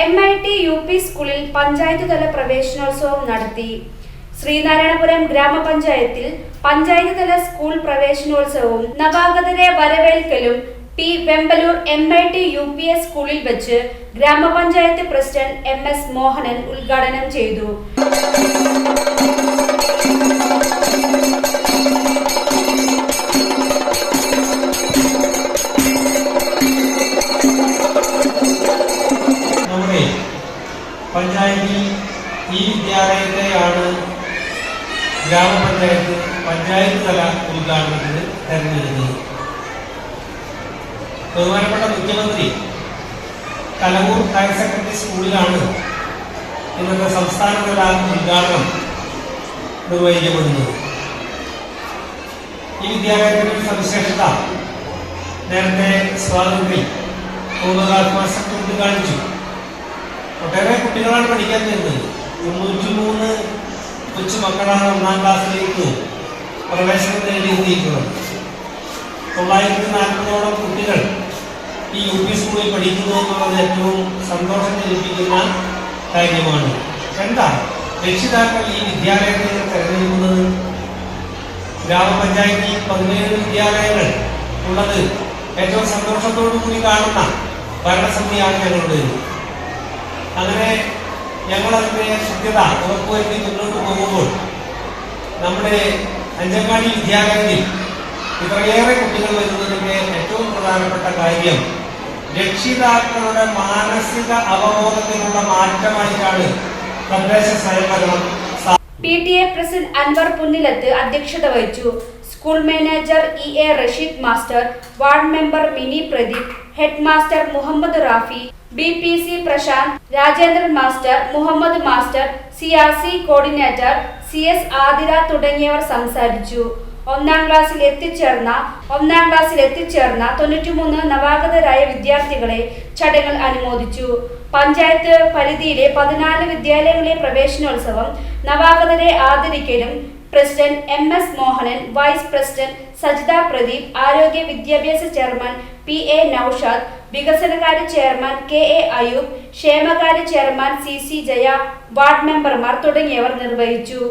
M I T U P സ്കൂളിൽ പഞ്ചായത്ത് തല പ്രവേശനോത്സവം നടത്തി. ശ്രീനാരായണപുരം ഗ്രാമപഞ്ചായത്തിൽ പഞ്ചായത്ത് തല സ്കൂൾ പ്രവേശനോത്സവവും നവാഗതരെ വരവേൽക്കലും P Vembalur M I T U P S സ്കൂളിൽ വെച്ച് ഗ്രാമപഞ്ചായത്ത് പ്രസിഡന്റ് എം എസ് മോഹനൻ ഉദ്ഘാടനം ചെയ്തു. പഞ്ചായത്തിൽ ഈ വിദ്യാലയത്തെയാണ് ഗ്രാമപഞ്ചായത്ത് പഞ്ചായത്ത് തല ഉദ്ഘാടനത്തിന് തെരഞ്ഞെടുത്തത്. ബഹുമാനപ്പെട്ട മുഖ്യമന്ത്രി കലവൂർ ഹയർ സെക്കൻഡറി സ്കൂളിലാണ് ഇന്നത്തെ സംസ്ഥാനതല ഉദ്ഘാടനം നിർവഹിക്കപ്പെടുന്നത്. ഈ വിദ്യാലയത്തിന്റെ സവിശേഷത നേരത്തെ സ്വാതന്ത്ര്യം പൂർവകാല മാസം ചൂണ്ടിക്കാണിച്ചു ഒട്ടേറെ കുട്ടികളാണ് പഠിക്കാൻ വരുന്നത് തൊണ്ണൂറ്റി മൂന്ന് കൊച്ചു മക്കളാണ് ഒന്നാം ക്ലാസ്സിലേക്ക് പ്രവേശനം നേടിയിരുന്നിരിക്കുന്നത് തൊള്ളായിരത്തി നാൽപ്പതോളം കുട്ടികൾ ഈ യു പി സ്കൂളിൽ പഠിക്കുന്നു എന്നുള്ളത് ഏറ്റവും സന്തോഷം ജനിപ്പിക്കുന്ന കാര്യമാണ്. എന്താ? രക്ഷിതാക്കൾ ഈ വിദ്യാലയത്തിൽ തിരഞ്ഞെടുക്കുന്നത്? ഗ്രാമപഞ്ചായത്തിൽ പതിനേഴ് വിദ്യാലയങ്ങൾ ഉള്ളത് ഏറ്റവും സന്തോഷത്തോടു കൂടി കാണുന്ന ഭരണസമിതിയാണ് ഞങ്ങളുടേത്. അങ്ങനെ ഞങ്ങൾ അതിന്റെ കൃത്യത ഉറപ്പുവരുത്തി മുന്നോട്ട് പോകുമ്പോൾ നമ്മുടെ അഞ്ചങ്ങാടി വിദ്യാലയത്തിൽ ഇത്രയേറെ കുട്ടികൾ വരുന്നതിന്റെ ഏറ്റവും പ്രധാനപ്പെട്ട കാര്യം രക്ഷിതാക്കളുടെ മാനസിക അവബോധത്തിനുള്ള മാറ്റമായിട്ടാണ് തദ്ദേശ സ്വയംഭരണം P T A president Anwar Punnilath അധ്യക്ഷത വഹിച്ചു. School manager E A Rasheed master ward member Mini Pradeep head master Muhammad Rafi B P C Prashanth Rajendran master Muhammad master C R C coordinator C S Athira തുടങ്ങിയവർ സംസാരിച്ചു. ഒന്നാം ക്ലാസ്സിൽ എത്തിച്ചേർന്ന ഒന്നാം ക്ലാസ്സിൽ എത്തിച്ചേർന്ന തൊണ്ണൂറ്റിമൂന്ന് നവാഗതരായ വിദ്യാർത്ഥികളെ ചടങ്ങിൽ അനുമോദിച്ചു. പഞ്ചായത്ത് പരിധിയിലെ പതിനാല് വിദ്യാലയങ്ങളിലെ പ്രവേശനോത്സവം നവാഗതരെ ആദരിക്കലും president M S Mohanan vice president Sajitha Pradeep ആരോഗ്യ വിദ്യാഭ്യാസ ചെയർമാൻ പി എ നൌഷാദ് വികസനകാര്യ ചെയർമാൻ കെ എ അയൂബ് ക്ഷേമകാര്യ chairman C C Jaya ward മെമ്പർമാർ തുടങ്ങിയവർ നിർവഹിച്ചു.